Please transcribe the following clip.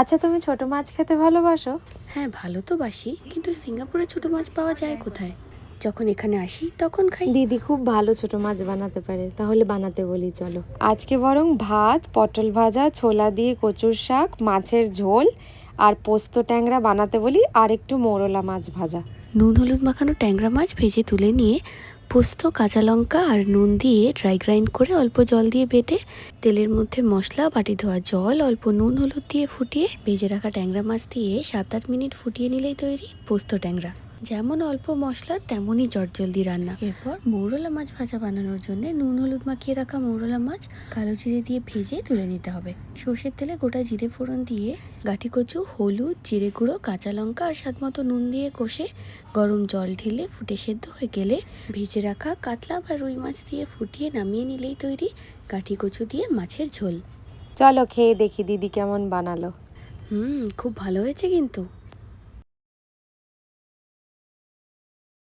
আচ্ছা তুমি ছোট মাছ খেতে ভালোবাসো? হ্যাঁ ভালো তো বাসি কিন্তু সিঙ্গাপুরে ছোট মাছ পাওয়া যায় কোথায়? যখন এখানে আসি তখন খাই। দিদি খুব ভালো ছোট মাছ বানাতে পারে তাহলে বানাতে বলি চলো। আজকে বরং ভাত পটল ভাজা ছোলা দিয়ে কচুর শাক মাছের ঝোল আর পোস্ত ট্যাংরা বানাতে বলি আর একটু মোরলা মাছ ভাজা। নুন হলুদ মাখানো ট্যাংরা মাছ ভেজে তুলে নিয়ে পোস্ত, কাঁচা লঙ্কা আর নুন দিয়ে ড্রাই গ্রাইন্ড করে অল্প জল দিয়ে বেটে তেলের মধ্যে মশলা, বাটি ধোয়া জল, অল্প নুন, হলুদ দিয়ে ফুটিয়ে ভেজে রাখা ট্যাংরা মাছ দিয়ে সাত আট মিনিট ফুটিয়ে নিলেই তৈরি পোস্ত ট্যাংরা। যেমন অল্প মশলা তেমনই জলদি রান্না। এরপর মৌরলা মাছ ভাজা বানানোর জন্য নুন হলুদ মাখিয়ে রাখা মৌরলা মাছ কালো জিরে দিয়ে ভেজে তুলে নিতে হবে। সর্ষের তেলে গোটা জিরে ফোড়ন দিয়ে গাঠি কচু হলুদ জিরে গুঁড়ো কাঁচা লঙ্কা আর স্বাদ মতো নুন দিয়ে কষে গরম জল ঢেলে ফুটে সেদ্ধ হয়ে গেলে ভেজে রাখা কাতলা বা রুই মাছ দিয়ে ফুটিয়ে নামিয়ে নিলেই তৈরি গাঠি কচু দিয়ে মাছের ঝোল। চলো খেয়ে দেখি দিদি কেমন বানালো। হুম খুব ভালো হয়েছে কিন্তু।